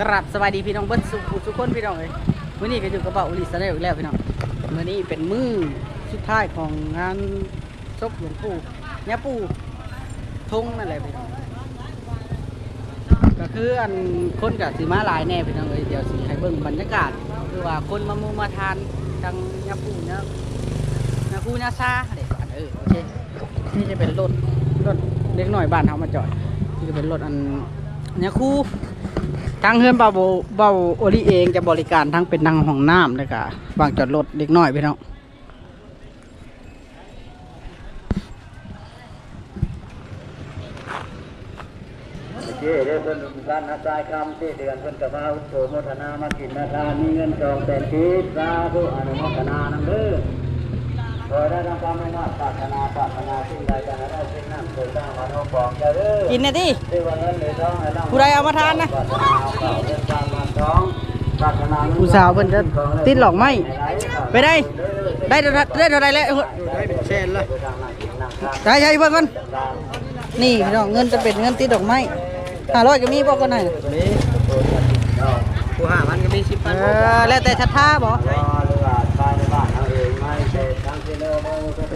กราบสวัสดีพี่น้องเบิ้ลสุขทุกคนพี่น้องเลยวันนี้ก็อยู่กับเบาอุลิสเอลอีกแล้วพี่น้องวันนี้เป็นมือสุดท้ายของงานศพหลวงปู่ย่าปู่ทงนั่นแหละพี่น้องก็คืออันคนกับสีมาลายแน่พี่น้องเลยเดี๋ยวสีให้เบิ่งบรรยากาศคือว่าคนมามุงมาทานจังย่าปู่เนี่ยย่าปู่ย่าซาเด็กก่อนเออโอเคนี่จะเป็นรถรถเล็กหน่อยบ้านเขามาจอดนี่จะเป็นรถอัน ย่าคู่ทางเฮือนเบาเบาโอลิเองจะบริการทั้งเป็นทางห้องน้ำเลยค่ะวางจอดรถเด็กน้อยพี่น้องเจ้เด้อเพิ่นการอาศัยคำที่เดือนเพิ่นกับมาอุโสมทนามากินนาทานมีเงินจองแต่ชีสสาธุอนุโมทนานังเด้อ ขอได้ทำความไม่มากปรารถนาปรารถนาสิ่งใดจะให้ได้สิ่งนั้นโดยตั้งวันโอปองเด้อกินนะดิเด้อวันเงินเลยท้องให้ร่ำผู้ใดเอามาทานนะปรารถนาเอาเก่าเรื่องการมันท้องปรารถนาเงินผู้สาวเพิ่นจะติดหลอกไหมไปได้ ได้เท่าได้เท่าไรแล้วเชนเลยใช่ใช่เพิ่นก่อนนี่พี่น้องเงินจะเป็นเงินติดดอกไม้ห้าร้อยก็มีบอกกันหน่อยมีผู้ห้าพันก็มีสิบพันเออแล้วแต่ชัดท่าบอก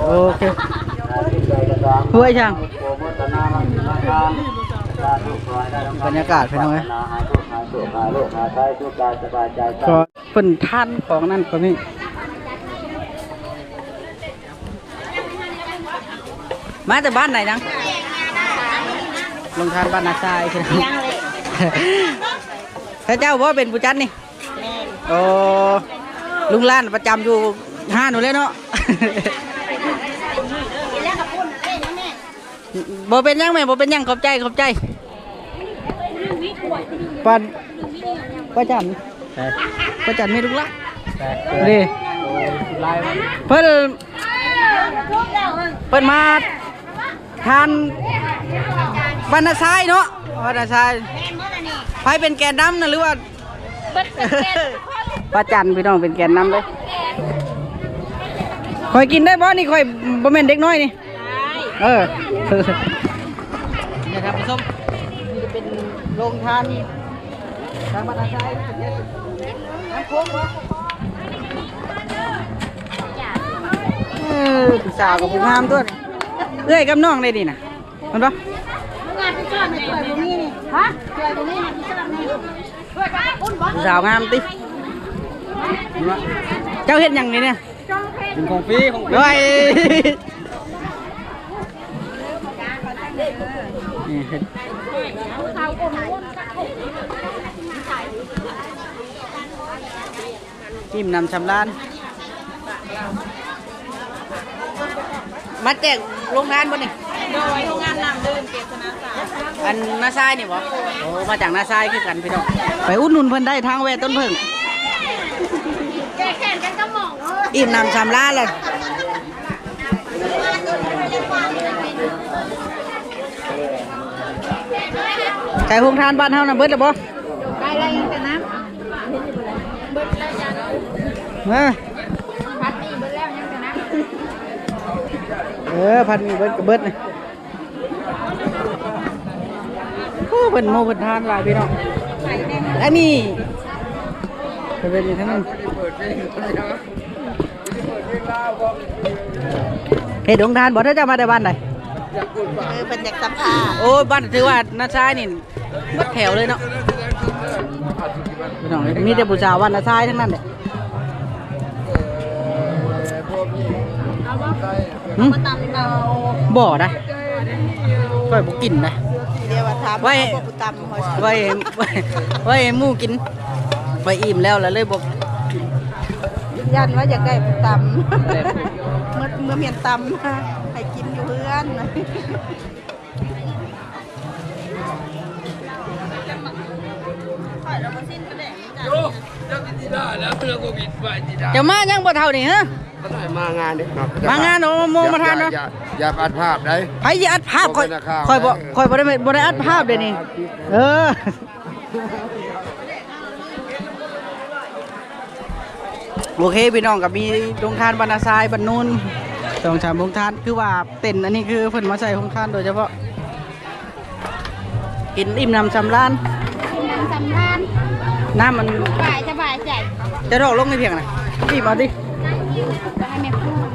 โอเคที่ใจกระซ้ำห้วยช่างโปรโมทนามันมาทานสาธุขอให้ได้ำบรรยากาศเป็นไงหายทุกข์หายโศกหายโรคหายไข้ทุกกายสบายใจก็เพิ่นท่านของนั่นก็มีมาแต่บ้านไหนนังลงทานบ้านนาซายใช่ไหมยังเลยพระเจ้าว่าเป็นผู้จัดนี่โอ้ลุงล้านประจำอยู่ห้าหนูเลยเนาะ กินแล้วกับปุ้นเล่นนะแม่ บ่เป็นหยังแม่บ่เป็นหยังขอบใจขอบใจปันประจันประจันไม่ลุกละนี่เพิ่นเพิ่นมาทานบรรณทรายเนาะบรรณทรายแม่เมื่อไหร่นี่ไผเป็นแกนนำนะหรือว่าเบิดเป็นแก่ประจันพี่น้องเป็นแกนนำเลยคอยกินได้บ่นี่คอยบ่แม่นเด็กน้อยนี่ เออเนี่ยครับผู้ชมนี่จะเป็นโรงทานทางบ้านอาชัยน้ำโค้งวะเออผู้สาวกับผู้งามตัวนี่เอ้ยกับน้องได้ดีนะมันปะงานที่ชอบในตัวตรงนี้นี่ฮะตัวตรงนี้นะที่ชอบนี่ช่วยกันปุ้นบ่ผู้สาวงามติเจ้าเฮ็ดหยังนี่เนี่ยเป็นของฟรีของเฮ้ นี่เฮ็ดจิ้มนำชำร้าน มาแจกโรงงานบ่นี่โดยโรงงานนำเดินเก็บชนะสาอันนาซายนี่บ่โอ้มาจากนาซายคือกันพี่น้อง ไปอุดหนุนเพิ่นได้ทางแวต้นเพิ่งแก้แค้นกันก็หมองอิ่มนำชำร้านเลย ก่โรงทานบ้านเฮาน่ะเบิดแล้วบ่ได้ได้ยังแต่น้เออำพัดนี่เบิดแล้วยังแต่น้เออพันมีเบิดก็เบิดนี่โอ้เพิ่นโมเพิ่นทานหลายพี่น้องอันนี้ไปเป็นอีกทั้งนั้นเฮ็ดโรงทานบ่ถ้าจะมาได้บ้านใดำเออเป็นจากสัมภาโอ้ยบ้านถือว่านาซายนี่ หมดแถวเลยเนาะพี่น้องมีแต่ผู้สาววันนาซายทั้งนั้นเลยหึมาตำเราบ่ได้ค่อยบ่กินนะเดี๋ยวว่าทำไว้ปุตำหัวไว้ไว้ไว้ให้หมู่กินไปอิ่มแล้วแล้วเลยบ่ยันว่าอยากได้ปุตำเมื่อเมื่อเมียนตำให้กินอยู่เพื่อน จะมายังบ่เท่านี่ฮะมางานดิมางานโอ้โมมาทานเนาะอย่าอย่าอัดภาพได้ไผสิอัดภาพค่อยบ่เป็นนักข่าวค่อยบ่นะค่อยบ่ได้บ่ได้อัดภาพเดี๋ยวนี้เออโอเคพี่น้องกับมีโรงทานบรรณาทรายบรรนูนสองสามโรงทานคือว่าเต็นท์อันนี้คือเพิ่นมาใส่โรงทานโดยเฉพาะกินอิ่มนำสำราญสำคัญน้ำมันบ่ายจะบ่ายใจจะดอกลงในเพียงนะพี่มาดิจะให้แม่พูด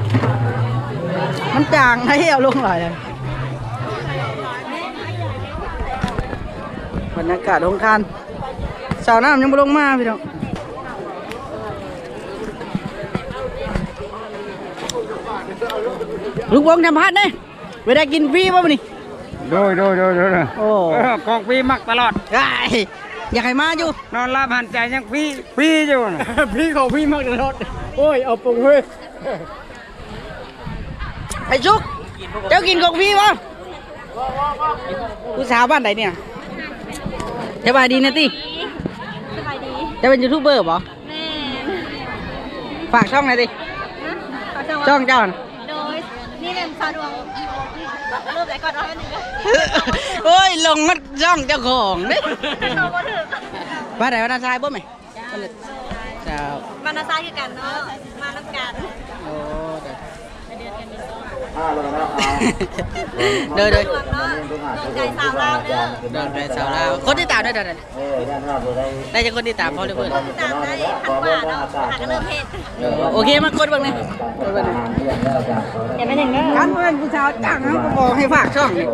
มันจางให้เอาลงหน่อยเลยบรรยากาศของคานสาวน้ำยังไม่ลงมาพี่น้องลูกวงทำพัดเนี่ยเวลากินฟรีป่ะมันนี่โดยโดยโดยโดยโอ้เออกองฟรีมักตลอดย อยากให้มาอยู่ นอนรับหันใจยังฟรีฟรีอยู่น่ะพี่ของพี่มากเลยรถโอ้ยเอาปงเฮ้ยไอ้ชุก เจ้ากินของพี่ปะผู้สาวบ้านไหนเนี่ยสบายดีนะติสบายดีจะเป็นยูทูบเบอร์ปะแม่ฝากช่องหน่อยดิเขาจะช่อว่างเจ้าน่ะโดยนี่เป็นซาดวงรูปไหนก่อนเอาไปหนึ่งก็โอ้ยลงมัด ช่องเจ้าของเด้เราก็ถึงบ้านไหนบ้านนาซายบ่ไหมเจ้า มานาซายคือกันเนาะ มาน้ำกันโอ้เด้อห้า เลยนะเอาเด้อเด้อดวงเนาะดวงใจสาวลาวเด้อเดินไปสาวลาวคนที่ตามด้วยเด้อเด้อเออย่านว่าบ่ได้ได้จะคนที่ตามเขาเลยเพื่อนตามได้ทักว่าเนาะหากันเริ่มเพศโอเคมากดเบ้างนี่กดเบ้างนี่อย่าไปหนึ่งเด้อการเพื่อนผู้สาวจ้างเขาก็บอกให้ฝากช่องนี่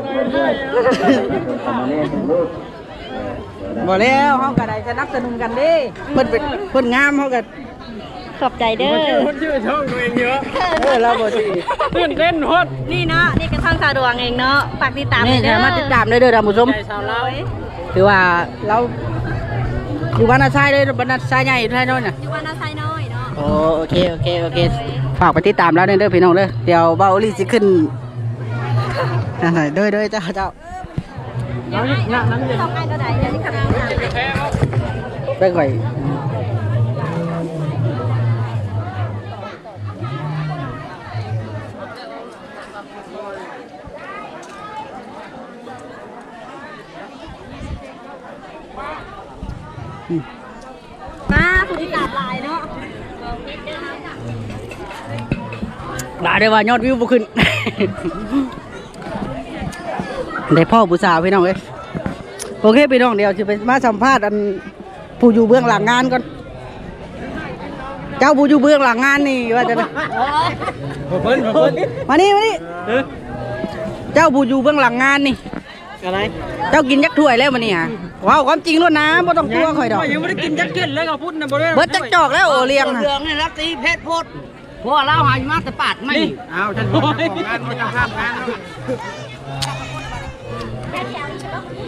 บอกแล้วเขาก็ได้สนับสนุนกันเด้เพิ่นเป็นเพิ่นงามเขาก็ ขอบใจเด้อชื่อช่องตัวเองเยอะเออเราบ่สิตื่นเต้นโคตรนี่เนาะนี่ก็ช่องสาวดวงเองเนาะฝากติดตามนี่เด้อสามารถติดตามได้เด้อท่านผู้ชมใจสาวเราถือว่าเราอยู่บ้านนาซายเลยบ้านนาซายใหญ่ท่านน้อยน่ะอยู่บ้านนาไซน้อยเนาะโอโอเคโอเคโอเคฝากไปติดตามแล้วเด้อพี่น้องเด้อเดี๋ยวเบาลี่สิขึ้นนั่นน่ะเด้อเด้อเจ้าเจ้ายังไงต้องไอ้ก็ได้เดี๋ยวนี้คำถามไปไว้ มาผู้ติดตามหลายเนาะด่าได้ว่ายอดวิวบ่ขึ้น ได้พ่อผู้สาวพี่น้องเอ้ยโอเคพี่น้องเดี๋ยวจะไปมาสัมภาษณ์อันผู้อยู่เบื้องหลังงานก่อน เจ้าผู้อยู่เบื้องหลังงานนี่ว่าจะได้เพิ่นเพิ่นมานี่มานี่เจ้าผู้อยู่เบื้องหลังงานนี่อะไร เจ้ากินยักษ์ถ้วยแล้วมานี่ฮะ ว้าวความจริงล้วนนะบ่ต้องกลัวข่อยดอกยังไม่ได้กินจักเก็ตเลยก็พูดนะบ่ได้เบิดจักจอกแล้วโอเลี้ยงเรื่องนี่รับตีเพชรโพดเพราะว่าเราหายมาแต่ปาดไม่เอาฉันบอกเจ้าของงานมันจะภาพงาน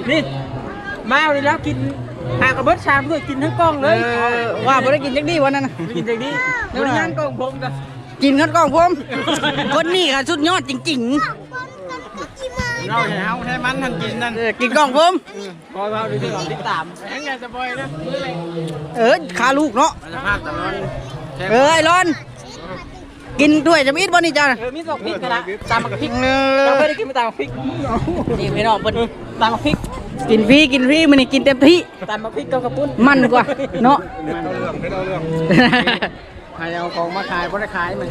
นี่มาเอาเลยแล้วกินหากระเบิดชามด้วยกินทั้งกล้องเลยว่าบ่ได้กินจักดีวันนั้นน่ะกินจากนี้บริงานกล้องผมกันกินกันกล้องผมคนนี้ค่ะสุดยอดจริง เราเห็นเฮาให้มันทันกินนั่นๆเออกินกล้องผมพอเราดูที่เราติดตามแข่งไงสบอยนะเออขาลูกเนาะมันจะภาพตลอดเออไอ้ร้อน กินด้วยจะมีดบ่นี่จ้าเออมีสองพริกกันละตามมากับพริกเอเราอไม่ได้กินมาตามกับพริกนี่พี่น้องเพิ่นตามกับพริกกินฟรีกินฟรีมันนี่กินเต็มที่ตามมาพริกกับกระปุ้นมันกว่าเนาะไม่เอาเรื่องไม่เอาเรื่องใครเอาของมาขายบ่ได้ขายมัน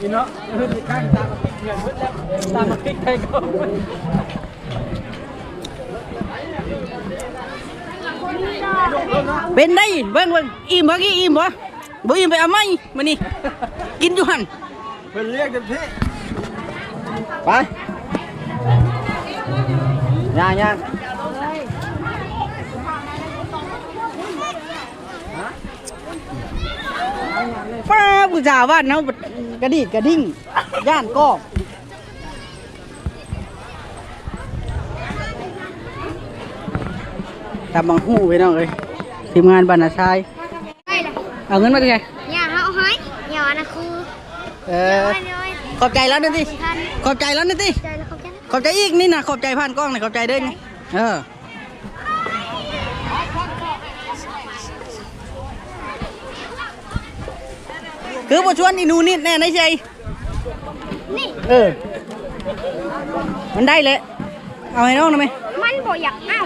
อีเนาะขึ้นไปข้างตามมาพริกเงินพุ่นแล้วตามมาพริกใครก็เป็นได้เบิ่งเบิ่งอิ่มบ่กี่อิ่มบ่บ่อิ่มไปเอาไหมมื้อนี้กินอยู่หั่นเพิ่นเรียกเต็มที่ไปย่างย่าง ป้าผู้สาวบ้านเนาะกระดิดกระดิ่งย่านก็ตำบังหูไปน้องเอ้ยทีมงานบรรณาชายเอาเงินมาดิไงอย่าเอาให้อย่านะครูเออขอบใจแล้วนะติขอบใจแล้วนะติใจแล้วเขาแค่ขอบใจอีกนี่นะขอบใจผ่านกล้องนะขอบใจเด้อนี่เออ คือบ่ชวนอีหนูนิดแน่ในใจนี่เออ มันได้เลยเอาให้น้องหน่อยไหมมันบ่อยากเอา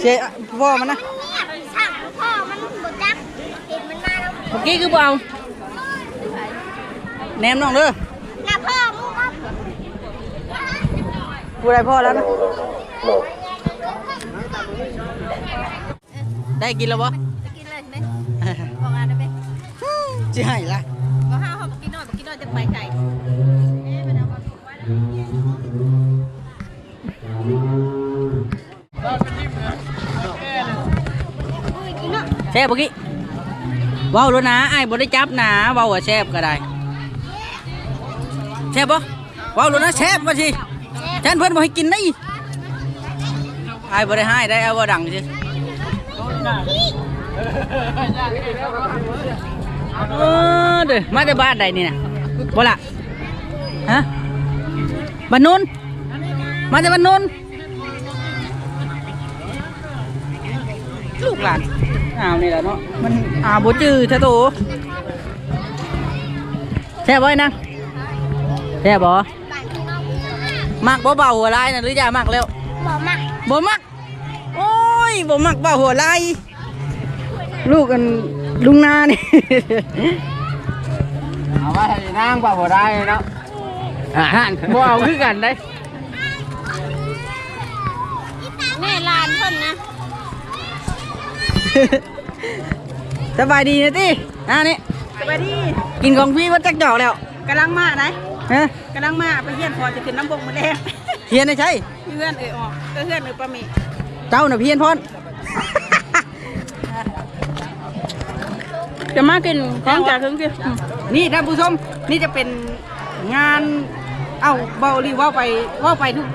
เสียพ่อมันนะเนี่ยสั่งพ่อมันบ่จักเห็นมันมาแล้วเมื่อกี้คือบ่เอาแนมน้องเด้อน่ะพ่อมึงเอาผู้ใดพ่อแล้วนะได้กินแล้วบ่จะกินเลยใช่ไหมบอกงานได้ไหมสิให้ละบอกห้าห้อง กินน้อยบอกกินน้อยจะไปไก่แซ่บบ่กี้เว้าแล้วนะไอ้ายบ่ได้จับนะเว้าว่าแซ่ บก็ได้แซ่บบ่เว้าแล้วนะแซ่บว่าสิฉันเพิ่นบ่ให้กินได้ไอ้ายบ่ได้ให้ได้เอาบ่ดังสิเออเด้อมาจากบ้านใดนี่น่ะบ่ล่ะฮะบ้านนู้นมาจากบ้านนู้นลูกหลานอ้าวนี่แหละเนาะมันอ้าวบ่จื้อแท้โตแซ่บบ่ไอ้นางแซ่บบ่มักบ่เบาหัวลายน่ะหรือจะมักแล้วบอกมาบ่มักโอ้ยบ่มักเบาหัวลายลูกกันลุงนานี่ เอาว่าให้นางป่าบ่ได้เนาะอ่าบ่เอาคือกันได้แม่ลานเพิ่นนะสบายดีนะติอ่านี่สวัสดีกินของพี่วัดจักจอกแล้วกำลังมาไหนฮะกำลังมาไปเฮียนพอจะขึ้นน้ำบกมาแดงเฮียนได้ใช่เพื่อนเอ่ยออกก็เพื่อนเอ่ยปลาหมีเจ้าน่ะเพียนพร จะมากินของจากถึงสินี่ท่านผู้ชมนี่จะเป็นงานเอ้าเบาหรีว่าไปว่าไปทุก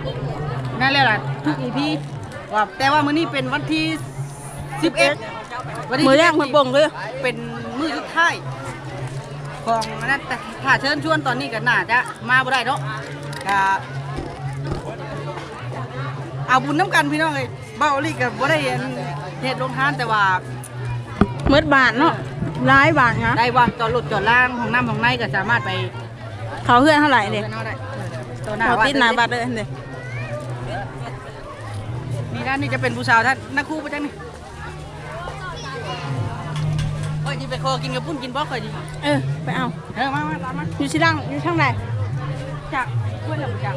นั่นแหละล่ะทุกอีพีว่าแต่ว่ามื้อนี้เป็นวันที่11วันที่มือแรก11มือบ่งเลยเป็นมื้อสุดท้ายของอันนั้นแต่ถ้าเชิญชวนตอนนี้ก็น่าจะมาบ่ได้เนาะก็เอาบุญน้ำกันพี่น้องเลยเบาหรีก็บ่ได้เฮ็ดเฮ็ดโรงทานแต่ว่าเมื่อบาทเนาะ ร้ายบาทนะได้ว่าจอดรถจอดล่างของน้ำของในก็สามารถไปเขาเพื่อนเท่าไหร่เนี่ยเได้ตัวหน้าเขาวัดติดหนาบัตรเลยเนี่ยนี่นะนี่จะเป็นผู้สาวท่านนักครูประจังนี่เฮ้ยนี่ไปคอกินกับปุ้นกินบล็อกเคยดีเออไปเอา เออมามาตามมาอยู่ที่ล่างอยู่ช่างไหนจากเบิ้ลแล้วประจัง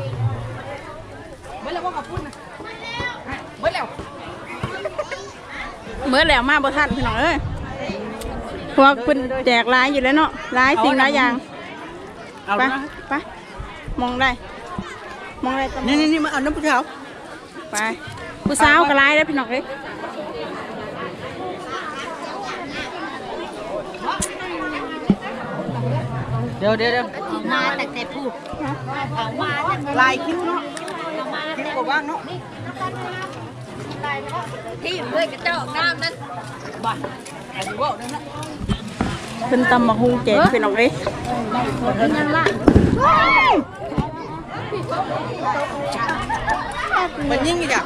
เบิ้ลแล้วว่ากับปุ้นนะเบิ้ลแล้ว เมื่อแล้วมาบ่ทันพี่น้องเอ้ย เพราะว่าเพิ่นแจกร้ายอยู่แล้วเนาะร้ายสิ่งร้ายอย่างเอาไปนะไปมองได้มองได้ต้องนี่นี่นี่มาเอาน้ำผู้สาวไปผู้สาวก็ร้ายแล้วพี่น้องเอ้ยเดี๋ยวเดี๋ยวเดี๋ยวมาแต่แต่พูดเอามาแต่ลายคิ้วเนาะคิ้วกว่าบ้างเนาะ ที่อยู่ด้วยกระเจ้าน้ำนั้นบ้าไอ้ดูว่าเดี๋ยวนะเพิ่นตำมาฮูแจกพี่น้องเอ้ยมันยิ่งอีกอะ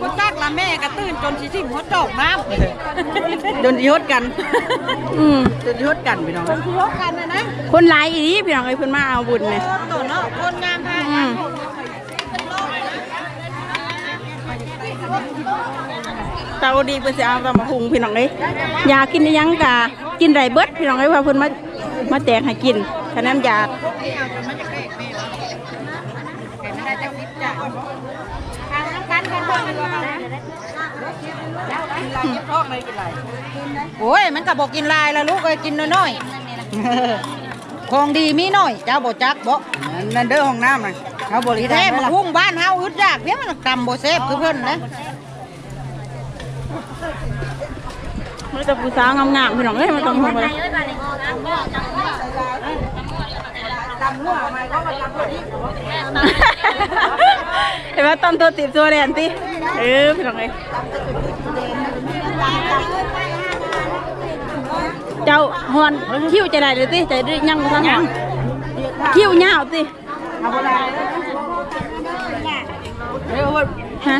บ่จักละแม่ก็ตื่นจนสิสิหัวจอกน้โดนยศกันำอืมโดนยศกันพี่น้องคือรบกันนะนะคนหลายอีนี้พี่น้องเอ้ยเพิ่นมาเอาบุญเนี่ยตัวเนาะคนงามทาง อืม ตาโอดีเพิ่นสิเอาตำมาหุงพี่น้องเอ้ยอยากกินอิหยังกะกินไรเบิดพี่น้องเอ้ยว่าเพิ่นมามาแจกให้กินฉะนั้นอยากชอบไม่กินไรโอ้ยมันก็บอกกินลายแล้วลูกเอ้ยกินน้อยๆของดีมีน้อยเจ้าบ่จักบ่นั่นเด้อห้องน้ำนะเขาบริแท้แท้มัมานหุ้งบ้านเฮาอึดยากเพียงมันกำบ่เซฟคือเพิ่นนะ มันจะผู้สาวงามๆพี่น้องเอ้ยมันต้องหุงเลยตำหัวไหมเขามาตำหัวที่เห็นว่าตำตัวติดตัวแดนติเออพี่น้องเอ้ยเจ้าฮอนคิ้วจะได้หรือติจะได้ยังบ่ทันฮอนคิ้วยาวติเอาอะไรเร็วเว้ยฮะ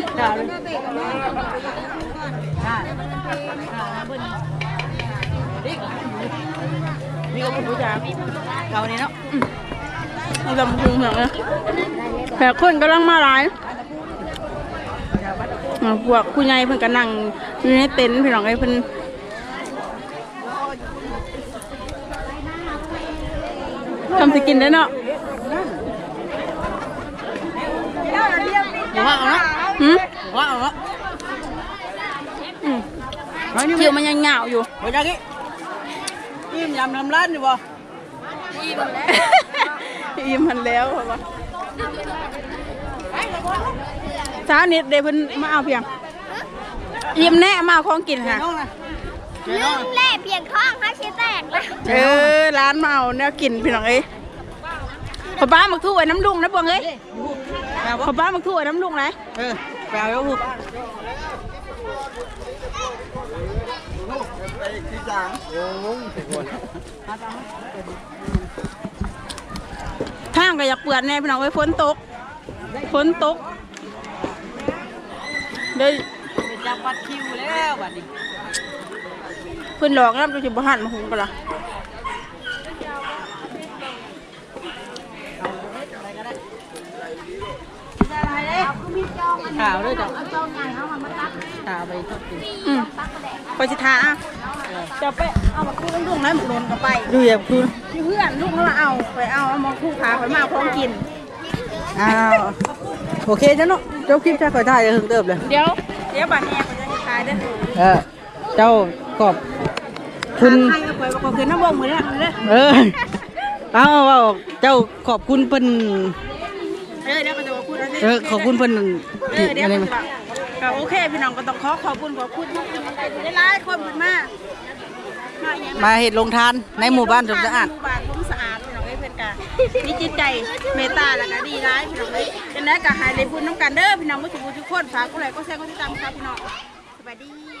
มีกระปุกผู้ชายเรานี่เนาะเอาลำพุงเหรอแขกคนกำลังมาหลายอ่าพวกผู้ใหญ่เพิ่นก็นั่งอยู่ในเต็นท์พี่น้องไอ้ยเพิ่นทำสิกินได้เนาะอย่าว่าเอาเนาะหืมว่าเอาเนาะอืมเขียวมันยังเหงาอยู่ไปจากนี้ อิ่มยำทำร้านอยู่บ่อิ่มมันแล้วเหรอวะเช้านี้เดี๋ยวเพิ่นมาเอาเพียงอิ่มแน่มาเอาของกินค่ะน้องนะลืมเล่เพียงท้องเขาชี้แตกเลยเออร้านมาเอาแนวกินพี่น้องเอ้ยขอป้าหมักทั่วไอ้น้ำลุงนะบวงเอ้ยขอป้าหมักทั่วไอ้น้ำลุงไหนเออไป เอาลูกทางก็อยากเปื่อนแน่พี่น้องเอ้ยฝนตกฝนตกเดี๋ยวจับบัตรคิวแล้วบัดนี้เพิ่นหลอกแล้วดูสิบ่หันมาหุงกันล่ะข่าวด้วยจ้ะข่าวไปทอดกินอืมไปสิทาอะ จะไปเอามาคู่ลุงไหนหมกโดนก็ไปดูอย่าพูดอยู่เพื่อนลูกเขามาเอาไปเอาเอามาคู่ขาไปมาเอาของกินอ้าวโอเคจ้ะเนาะเจ้าคลิปจะคอยถ่ายถึงเติบเลย เดี๋ยวเดี๋ยวบัดแหกไปจะขายเด้อเออเจ้าขอบคุณใครก็ปล่อบอกคืนน้ำบ่งมือเนี่ยเด้อเออเอาเอาเจ้าขอบคุณเพิ่นเออเดี๋ยวก็จะมาพูดแล้วเออขอบคุณเพิ่นเอที่อเดี๋ยวอะไรก็มาจะ ก็โอเคพี่น้องก็ต้องขอขอบคุณขอบคุณได้หลายคนเพิ่นมามาอย่างมาเห็ดลงทานในหมู่บ้านสมสะอาดหมู่บ้านผมสะอาดพี่น้องเอ้ยเพิ่นก็มีจิตใจเมตตาแล้วก็ดีร้ายพี่น้องเอ้ยจังได๋ก็ให้ได้บุญน้ำกันเด้อพี่น้องบ่ทุกผู้ทุกคนฝากกดไลค์กดแชร์กดติดตามครับพี่น้องสวัสดี